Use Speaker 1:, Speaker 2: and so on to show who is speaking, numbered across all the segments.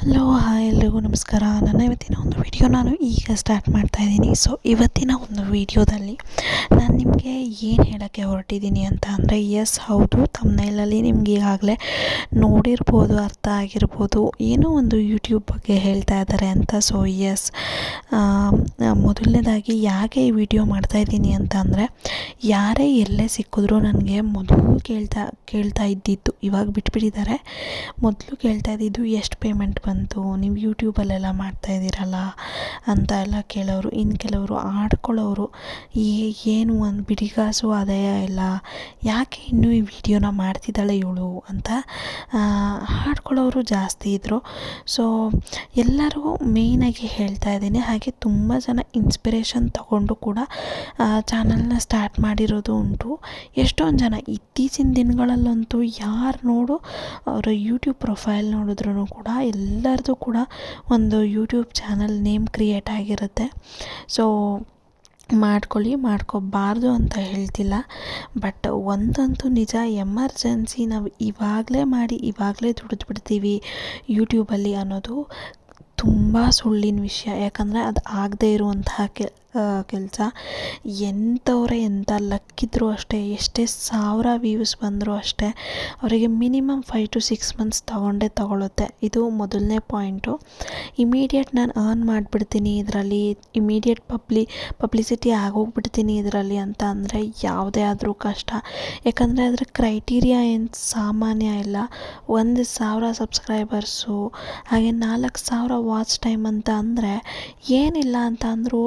Speaker 1: Hello hi ಎಲ್ರಿಗೂ ನಮಸ್ಕಾರ. ನನ್ನ ಇವತ್ತಿನ ಒಂದು ವಿಡಿಯೋ ನಾನು ಈಗ ಸ್ಟಾರ್ಟ್ ಮಾಡ್ತಾ ಇದ್ದೀನಿ. ಸೊ ಇವತ್ತಿನ ಒಂದು ವಿಡಿಯೋದಲ್ಲಿ ನಾನು ನಿಮಗೆ ಏನು ಹೇಳೋಕ್ಕೆ ಹೊರಟಿದ್ದೀನಿ ಅಂತ ಅಂದರೆ ಎಸ್ ಹೌದು ತಮ್ಮನೇಲಲ್ಲಿ ನಿಮ್ಗೆ ಈಗಾಗಲೇ ನೋಡಿರ್ಬೋದು, ಅರ್ಥ ಆಗಿರ್ಬೋದು, ಏನೋ ಒಂದು ಯೂಟ್ಯೂಬ್ ಬಗ್ಗೆ ಹೇಳ್ತಾ ಇದ್ದಾರೆ ಅಂತ. ಸೊ ಎಸ್ ಮೊದಲನೇದಾಗಿ ಯಾಕೆ ಈ ವಿಡಿಯೋ ಮಾಡ್ತಾ ಇದ್ದೀನಿ ಅಂತ ಅಂದರೆ, ಯಾರೇ ಎಲ್ಲೇ ಸಿಕ್ಕಿದ್ರೂ ನನಗೆ ಮೊದಲು ಕೇಳ್ತಾ ಕೇಳ್ತಾ ಇದ್ದಿದ್ದು, ಇವಾಗ ಬಿಟ್ಬಿಟ್ಟಿದ್ದಾರೆ. ಮೊದಲು ಕೇಳ್ತಾ ಇದ್ದಿದ್ದು ಎಷ್ಟು ಪೇಮೆಂಟ್ ಬಂತು ನೀವು ಯೂಟ್ಯೂಬಲ್ಲೆಲ್ಲ ಮಾಡ್ತಾ ಇದ್ದೀರಲ್ಲ ಅಂತ ಎಲ್ಲ ಕೇಳೋರು ಇನ್ನು ಕೆಲವರು ಆಡ್ಕೊಳ್ಳೋರು, ಈ ಏನು ಒಂದು ಬಿಡಿಗಾಸು ಆದಾಯ ಇಲ್ಲ, ಯಾಕೆ ಇನ್ನೂ ಈ ವಿಡಿಯೋನ ಮಾಡ್ತಿದ್ದಾಳೆ ಇವಳು ಅಂತ ಹಾಡ್ಕೊಳ್ಳೋರು ಜಾಸ್ತಿ ಇದ್ದರು ಸೊ ಎಲ್ಲರಿಗೂ ಮೇಯ್ನಾಗಿ ಹೇಳ್ತಾ ಇದ್ದೀನಿ. ಹಾಗೆ ತುಂಬ ಜನ ಇನ್ಸ್ಪಿರೇಷನ್ ತಗೊಂಡು ಕೂಡ ಚಾನಲ್ನ ಸ್ಟಾರ್ಟ್ ಮಾಡಿರೋದು ಉಂಟು. ಎಷ್ಟೊಂದು ಜನ ಇತ್ತೀಚಿನ ದಿನಗಳಲ್ಲಂತೂ ಯಾರು ನೋಡು, ಅವರ ಯೂಟ್ಯೂಬ್ ಪ್ರೊಫೈಲ್ ನೋಡಿದ್ರೂ ಕೂಡ ಎಲ್ಲರದು ಕೂಡ ಒಂದು ಯೂಟ್ಯೂಬ್ ಚಾನಲ್ ನೇಮ್ ಕ್ರಿಯೇಟ್ ಆಗಿರುತ್ತೆ. ಸೊ ಮಾಡ್ಕೊಳ್ಳಿ ಮಾಡ್ಕೋಬಾರ್ದು ಅಂತ ಹೇಳ್ತಿಲ್ಲ. ಬಟ್ ಒಂದಂತೂ ನಿಜ, ಎಮರ್ಜೆನ್ಸಿ ನಾವು ಇವಾಗಲೇ ಮಾಡಿ, ಇವಾಗಲೇ ದುಡಿದು ಬಿಡ್ತೀವಿ ಯೂಟ್ಯೂಬಲ್ಲಿ ಅನ್ನೋದು ತುಂಬ ಸುಳ್ಳಿನ ವಿಷಯ. ಯಾಕಂದರೆ ಅದು ಆಗದೇ ಇರುವಂತಹ ಕೆ ಕೆಲಸ. ಎಂಥವ್ರೆ ಎಂಥ ಲಕ್ಕಿದ್ರೂ ಅಷ್ಟೇ, ಎಷ್ಟೇ ಸಾವಿರ ವ್ಯೂಸ್ ಬಂದರೂ ಅಷ್ಟೇ, ಅವರಿಗೆ minimum five to six months ತೊಗೊಂಡೇ ತೊಗೊಳುತ್ತೆ. ಇದು ಮೊದಲನೇ ಪಾಯಿಂಟು ಇಮಿಡಿಯೇಟ್ ನಾನು ಅರ್ನ್ ಮಾಡಿಬಿಡ್ತೀನಿ ಇದರಲ್ಲಿ ಇಮಿಡಿಯೇಟ್ ಪಬ್ಲಿ ಪಬ್ಲಿಸಿಟಿ ಆಗೋಗ್ಬಿಡ್ತೀನಿ ಇದರಲ್ಲಿ ಅಂತ ಅಂದರೆ ಯಾವುದೇ ಆದರೂ ಕಷ್ಟ. ಯಾಕಂದರೆ ಅದರ ಕ್ರೈಟೀರಿಯಾ ಏನು ಸಾಮಾನ್ಯ ಇಲ್ಲ. ಒಂದು ಸಾವಿರ ಸಬ್ಸ್ಕ್ರೈಬರ್ಸು ಹಾಗೆ ನಾಲ್ಕು ಸಾವಿರ ವಾಚ್ ಟೈಮ್ ಅಂತ ಅಂದರೆ ಏನಿಲ್ಲ ಅಂತ ಅಂದರೂ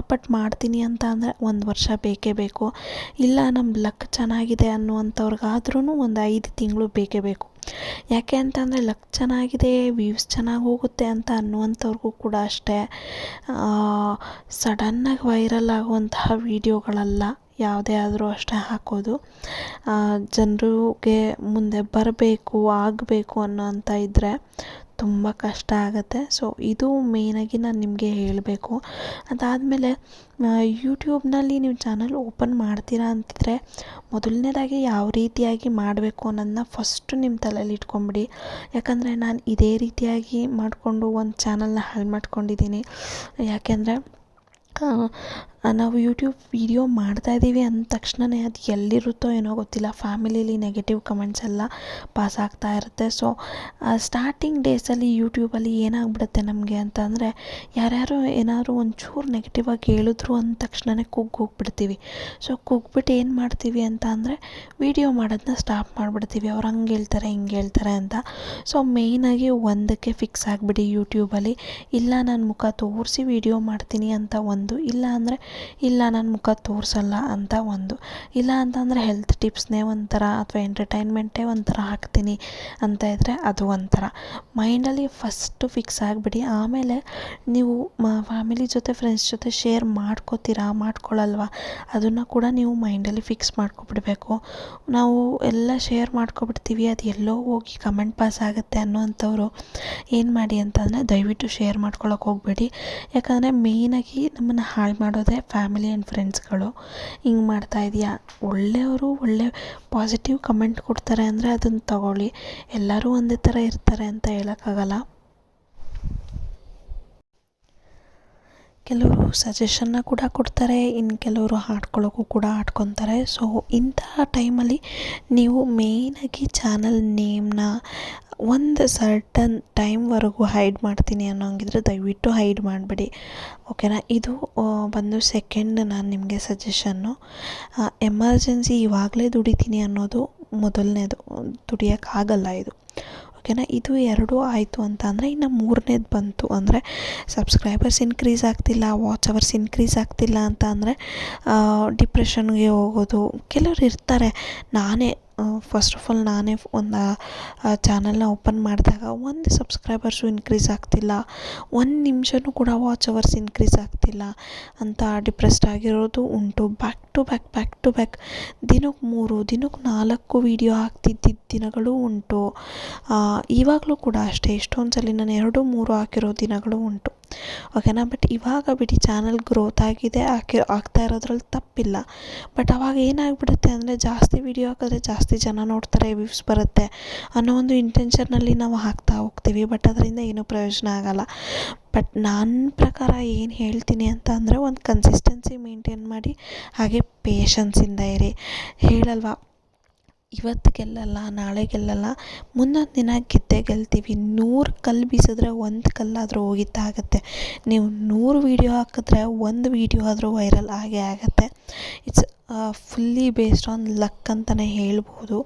Speaker 1: ಕಷ್ಟಪಟ್ಟು ಮಾಡ್ತೀನಿ ಅಂತ ಅಂದರೆ ಒಂದು ವರ್ಷ ಬೇಕೇ ಬೇಕು. ಇಲ್ಲ ನಮ್ಮ ಲಕ್ ಚೆನ್ನಾಗಿದೆ ಅನ್ನುವಂಥವ್ರಿಗಾದ್ರೂ ಒಂದು ಐದು ತಿಂಗಳು ಬೇಕೇ ಬೇಕು. ಯಾಕೆ ಅಂತಂದರೆ ಲಕ್ ಚೆನ್ನಾಗಿದೆ, ವ್ಯೂಸ್ ಚೆನ್ನಾಗಿ ಹೋಗುತ್ತೆ ಅಂತ ಅನ್ನುವಂಥವ್ರಿಗೂ ಕೂಡ ಅಷ್ಟೇ. ಸಡನ್ನಾಗಿ ವೈರಲ್ ಆಗುವಂತಹ ವೀಡಿಯೋಗಳಲ್ಲ, ಯಾವುದೇ ಆದರೂ ಅಷ್ಟೇ ಹಾಕೋದು. ಜನರಿಗೆ ಮುಂದೆ ಬರಬೇಕು, ಆಗಬೇಕು ಅನ್ನೋ ಅಂತ ಇದ್ದರೆ ತುಂಬ ಕಷ್ಟ ಆಗುತ್ತೆ. ಸೊ ಇದು ಮೇಯ್ನಾಗಿ ನಾನು ನಿಮಗೆ ಹೇಳಬೇಕು. ಅದಾದಮೇಲೆ ಯೂಟ್ಯೂಬ್ನಲ್ಲಿ ನೀವು ಚಾನಲ್ ಓಪನ್ ಮಾಡ್ತೀರಾ ಅಂತಿದ್ರೆ, ಮೊದಲನೇದಾಗಿ ಯಾವ ರೀತಿಯಾಗಿ ಮಾಡಬೇಕು ಅನ್ನೋದನ್ನ ಫಸ್ಟು ನಿಮ್ಮ ತಲೆಯಲ್ಲಿ ಇಟ್ಕೊಂಬಿಡಿ. ಯಾಕಂದರೆ ನಾನು ಇದೇ ರೀತಿಯಾಗಿ ಮಾಡಿಕೊಂಡು ಒಂದು ಚಾನಲ್ನ ಹಾಳು ಮಾಡ್ಕೊಂಡಿದ್ದೀನಿ. ಯಾಕೆಂದರೆ ನಾವು ಯೂಟ್ಯೂಬ್ ವೀಡಿಯೋ ಮಾಡ್ತಾಯಿದ್ದೀವಿ ಅಂದ ತಕ್ಷಣವೇ ಅದು ಎಲ್ಲಿರುತ್ತೋ ಏನೋ ಗೊತ್ತಿಲ್ಲ. ಫ್ಯಾಮಿಲಿಲಿ ನೆಗೆಟಿವ್ ಕಮೆಂಟ್ಸ್ ಎಲ್ಲ ಪಾಸ್ ಆಗ್ತಾ ಇರುತ್ತೆ. ಸೊ ಸ್ಟಾರ್ಟಿಂಗ್ ಡೇಸಲ್ಲಿ ಯೂಟ್ಯೂಬಲ್ಲಿ ಏನಾಗ್ಬಿಡುತ್ತೆ ನಮಗೆ ಅಂತ ಅಂದರೆ ಯಾರ್ಯಾರು ಏನಾದರೂ ಒಂಚೂರು ನೆಗೆಟಿವ್ ಆಗಿ ಹೇಳಿದ್ರು ಅಂದ ತಕ್ಷಣವೇ ಕುಗ್ಗೋಗ್ಬಿಡ್ತೀವಿ ಸೊ ಕುಗ್ಬಿಟ್ಟು ಏನು ಮಾಡ್ತೀವಿ ಅಂತ ಅಂದರೆ ವೀಡಿಯೋ ಮಾಡೋದನ್ನ ಸ್ಟಾಪ್ ಮಾಡಿಬಿಡ್ತೀವಿ. ಅವ್ರು ಹಂಗೆ ಹೇಳ್ತಾರೆ, ಹಿಂಗೆ ಹೇಳ್ತಾರೆ ಅಂತ. ಸೊ ಮೇಯ್ನಾಗಿ ಒಂದಕ್ಕೆ ಫಿಕ್ಸ್ ಆಗಿಬಿಡಿ ಯೂಟ್ಯೂಬಲ್ಲಿ ಇಲ್ಲ ನಾನು ಮುಖ ತೋರಿಸಿ ವೀಡಿಯೋ ಮಾಡ್ತೀನಿ ಅಂತ ಒಂದು. ಇಲ್ಲ ಅಂದರೆ ಇಲ್ಲ, ನಾನು ಮುಖ ತೋರಿಸಲ್ಲ ಅಂತ ಒಂದು. ಇಲ್ಲ ಅಂತಂದರೆ ಹೆಲ್ತ್ ಟಿಪ್ಸ್ನೇ ಒಂಥರ ಅಥವಾ ಎಂಟರ್ಟೈನ್ಮೆಂಟೇ ಒಂಥರ ಹಾಕ್ತೀನಿ ಅಂತ ಇದ್ದರೆ ಅದು ಒಂಥರ. ಮೈಂಡಲ್ಲಿ ಫಸ್ಟು ಫಿಕ್ಸ್ ಆಗಿಬಿಡಿ. ಆಮೇಲೆ ನೀವು ಫ್ಯಾಮಿಲಿ ಜೊತೆ ಫ್ರೆಂಡ್ಸ್ ಜೊತೆ ಶೇರ್ ಮಾಡ್ಕೋತೀರಾ ಮಾಡ್ಕೊಳ್ಳಲ್ವಾ ಅದನ್ನು ಕೂಡ ನೀವು ಮೈಂಡಲ್ಲಿ ಫಿಕ್ಸ್ ಮಾಡ್ಕೊಬಿಡ್ಬೇಕು. ನಾವು ಎಲ್ಲ ಶೇರ್ ಮಾಡ್ಕೊಬಿಡ್ತೀವಿ, ಅದು ಎಲ್ಲೋ ಹೋಗಿ ಕಮೆಂಟ್ ಪಾಸ್ ಆಗುತ್ತೆ ಅನ್ನೋವಂಥವ್ರು ಏನು ಮಾಡಿ ಅಂತಂದರೆ ದಯವಿಟ್ಟು ಶೇರ್ ಮಾಡ್ಕೊಳ್ಳೋಕೆ ಹೋಗಬೇಡಿ. ಯಾಕಂದರೆ ಮೇಯ್ನಾಗಿ ನಮ್ಮನ್ನು ಹಾಳು ಮಾಡೋದೇ ಫ್ಯಾಮಿಲಿ ಆ್ಯಂಡ್ ಫ್ರೆಂಡ್ಸ್ಗಳು ಹಿಂಗೆ ಮಾಡ್ತಾ ಇದೆಯಾ. ಒಳ್ಳೆಯವರು ಒಳ್ಳೆ ಪಾಸಿಟಿವ್ ಕಮೆಂಟ್ ಕೊಡ್ತಾರೆ ಅಂದರೆ ಅದನ್ನು ತಗೊಳ್ಳಿ. ಎಲ್ಲರೂ ಒಂದೇ ಥರ ಇರ್ತಾರೆ ಅಂತ ಹೇಳೋಕ್ಕಾಗಲ್ಲ. ಕೆಲವರು ಸಜೆಷನ್ನ ಕೂಡ ಕೊಡ್ತಾರೆ ಇನ್ನು ಕೆಲವರು ಹಾಡ್ಕೊಳ್ಳೋಕ್ಕೂ ಕೂಡ ಹಾಡ್ಕೊತಾರೆ. ಸೊ ಇಂತಹ ಟೈಮಲ್ಲಿ ನೀವು ಮೇಯ್ನಾಗಿ ಚಾನಲ್ ನೇಮ್ನ ಒಂದು ಸರ್ಟನ್ ಟೈಮ್ವರೆಗೂ ಹೈಡ್ ಮಾಡ್ತೀನಿ ಅನ್ನೋಂಗಿದ್ರೆ ದಯವಿಟ್ಟು ಹೈಡ್ ಮಾಡಿಬಿಡಿ. ಓಕೆನಾ ಇದು ಬಂದು ಸೆಕೆಂಡ್ ನಾನು ನಿಮಗೆ ಸಜೆಷನ್ನು ಎಮರ್ಜೆನ್ಸಿ ಇವಾಗಲೇ ದುಡಿತೀನಿ ಅನ್ನೋದು ಮೊದಲನೇದು. ದುಡಿಯೋಕ್ಕಾಗಲ್ಲ ಇದು. ಓಕೆನಾ ಇದು ಎರಡೂ ಆಯಿತು ಅಂತ ಅಂದರೆ ಇನ್ನು ಮೂರನೇದು ಬಂತು ಅಂದರೆ ಸಬ್ಸ್ಕ್ರೈಬರ್ಸ್ ಇನ್ಕ್ರೀಸ್ ಆಗ್ತಿಲ್ಲ ವಾಚ್ ಅವರ್ಸ್ ಇನ್ಕ್ರೀಸ್ ಆಗ್ತಿಲ್ಲ ಅಂತ ಅಂದರೆ ಡಿಪ್ರೆಷನ್ಗೆ ಹೋಗೋದು. ಕೆಲವ್ರು ಇರ್ತಾರೆ. ನಾನೇ ಫಸ್ಟ್ ಆಫ್ ಆಲ್ ನಾನೇ ಒಂದು ಚಾನಲ್ನ ಓಪನ್ ಮಾಡಿದಾಗ ಒಂದು ಸಬ್ಸ್ಕ್ರೈಬರ್ಸು ಇನ್ಕ್ರೀಸ್ ಆಗ್ತಿಲ್ಲ. ಒಂದು ನಿಮಿಷನೂ ಕೂಡ ವಾಚ್ ಅವರ್ಸ್ ಇನ್ಕ್ರೀಸ್ ಆಗ್ತಿಲ್ಲ. ಅಂತ ಡಿಪ್ರೆಸ್ಡ್ ಆಗಿರೋದು ಉಂಟು. Back to back back to back ದಿನಕ್ಕೆ ಮೂರು ದಿನಕ್ಕೆ ನಾಲ್ಕು ವೀಡಿಯೋ ಹಾಕ್ತಿದ್ದಿದ್ದ ದಿನಗಳು ಉಂಟು. ಇವಾಗಲೂ ಕೂಡ ಅಷ್ಟೇ. ಎಷ್ಟೊಂದು ಸಲ ನಾನು ಎರಡು, ಮೂರು ಹಾಕಿರೋ ದಿನಗಳು ಉಂಟು. ಓಕೆನಾ? ಬಟ್ ಇವಾಗ ಬಿಡಿ ಚಾನಲ್ ಗ್ರೋತ್ ಆಗಿದೆ. ಹಾಕಿ ಆಗ್ತಾ ಇರೋದ್ರಲ್ಲಿ ತಪ್ಪಿಲ್ಲ. ಬಟ್ ಅವಾಗ ಏನಾಗ್ಬಿಡುತ್ತೆ ಅಂದರೆ ಜಾಸ್ತಿ ವೀಡಿಯೋ ಹಾಕಿದ್ರೆ ಜಾಸ್ತಿ ಜನ ನೋಡ್ತಾರೆ ವ್ಯೂಸ್ ಬರುತ್ತೆ ಅನ್ನೋ ಒಂದು ಇಂಟೆನ್ಷನ್ನಲ್ಲಿ ನಾವು ಹಾಕ್ತಾ ಹೋಗ್ತೀವಿ. ಬಟ್ ಅದರಿಂದ ಏನೂ ಪ್ರಯೋಜನ ಆಗೋಲ್ಲ. ಬಟ್ ನನ್ನ ಪ್ರಕಾರ ಏನು ಹೇಳ್ತೀನಿ ಅಂತ ಅಂದರೆ ಒಂದು ಕನ್ಸಿಸ್ಟೆನ್ಸಿ ಮೇಂಟೈನ್ ಮಾಡಿ, ಹಾಗೆ ಪೇಷನ್ಸಿಂದ ಇರಿ. ಹೇಳಲ್ವಾ? ಇವತ್ತು ಗೆಲ್ಲಲ್ಲ ನಾಳೆ ಗೆಲ್ಲಲ್ಲ ಮುಂದೊಂದು ದಿನ ಗೆದ್ದೇ ಗೆಲ್ತೀವಿ. ನೂರು ಕಲ್ಲು ಬೀಸಿದ್ರೆ ಒಂದು ಕಲ್ಲಾದರೂ ಹೋಗಿದ್ದಾಗತ್ತೆ. ನೀವು ನೂರು ವೀಡಿಯೋ ಹಾಕಿದ್ರೆ ಒಂದು ವೀಡಿಯೋ ಆದರೂ ವೈರಲ್ ಆಗೇ ಆಗುತ್ತೆ. It's fully based on luck ಅಂತಲೇ ಹೇಳ್ಬೋದು.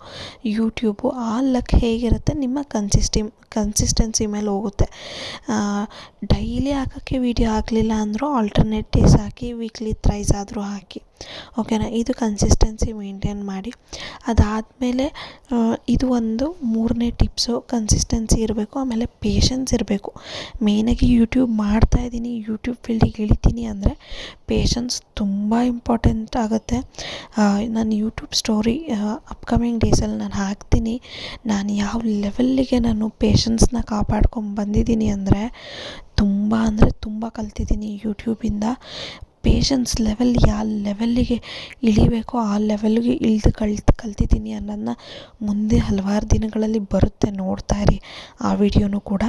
Speaker 1: ಯೂಟ್ಯೂಬು ಆ ಲಕ್ ಹೇಗಿರುತ್ತೆ? ನಿಮ್ಮ ಕನ್ಸಿಸ್ಟಿಮ್ ಕನ್ಸಿಸ್ಟೆನ್ಸಿ ಮೇಲೆ ಹೋಗುತ್ತೆ. ಡೈಲಿ ಹಾಕೋಕ್ಕೆ ವೀಡಿಯೋ ಆಗಲಿಲ್ಲ ಅಂದರೂ ಆಲ್ಟರ್ನೇಟ್ ಡೇಸ್ ಹಾಕಿ ವೀಕ್ಲಿ ಥ್ರೈಸ್ ಆದರೂ ಹಾಕಿ. ಓಕೆನಾ ಇದು ಕನ್ಸಿಸ್ಟೆನ್ಸಿ ಮೇಂಟೈನ್ ಮಾಡಿ. ಅದಾದಮೇಲೆ ಇದು ಒಂದು ಮೂರನೇ ಟಿಪ್ಸು ಕನ್ಸಿಸ್ಟೆನ್ಸಿ ಇರಬೇಕು, ಆಮೇಲೆ ಪೇಷನ್ಸ್ ಇರಬೇಕು. ಮೇಯ್ನಾಗಿ ಯೂಟ್ಯೂಬ್ ಮಾಡ್ತಾಯಿದ್ದೀನಿ ಯೂಟ್ಯೂಬ್ ಫೀಲ್ಡಿಗೆ ಇಳಿತೀನಿ ಅಂದರೆ ಪೇಷನ್ಸ್ ತುಂಬ ಇಂಪಾರ್ಟೆಂಟ್ ಆಗುತ್ತೆ. ನಾನು ಯೂಟ್ಯೂಬ್ ಸ್ಟೋರಿ ಅಪ್ಕಮಿಂಗ್ ಡೇಸಲ್ಲಿ ನಾನು ಹಾಕ್ತೀನಿ. ನಾನು ಯಾವ ಲೆವೆಲ್ಲಿಗೆ ನಾನು ಪೇಷನ್ಸ್ನ ಕಾಪಾಡ್ಕೊಂಡು ಬಂದಿದ್ದೀನಿ ಅಂದರೆ ತುಂಬ ಅಂದರೆ ತುಂಬ ಕಲ್ತಿದ್ದೀನಿ ಯೂಟ್ಯೂಬಿಂದ ಪೇಷನ್ಸ್ ಲೆವೆಲ್ ಯಾವ ಲೆವೆಲ್ಲಿಗೆ ಇಳಿಬೇಕೋ ಆ ಲೆವೆಲ್ಗೆ ಇಳಿದು ಕಲ್ತು, ಕಲ್ತಿದ್ದೀನಿ ಅನ್ನೋದನ್ನ ಮುಂದೆ ಹಲವಾರು ದಿನಗಳಲ್ಲಿ ಬರುತ್ತೆ ನೋಡ್ತಾ ಇರಿ. ಆ ವಿಡಿಯೋನೂ ಕೂಡ.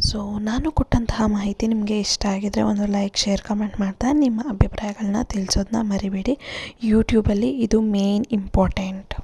Speaker 1: ಸೊ ನಾನು ಕೊಟ್ಟಂತಹ ಮಾಹಿತಿ ನಿಮಗೆ ಇಷ್ಟ ಆಗಿದರೆ ಒಂದು ಲೈಕ್ ಶೇರ್ ಕಮೆಂಟ್ ಮಾಡ್ತಾ ನಿಮ್ಮ ಅಭಿಪ್ರಾಯಗಳನ್ನ ತಿಳಿಸೋದನ್ನ ಮರಿಬೇಡಿ. ಯೂಟ್ಯೂಬಲ್ಲಿ ಇದು ಮೇನ್ ಇಂಪಾರ್ಟೆಂಟ್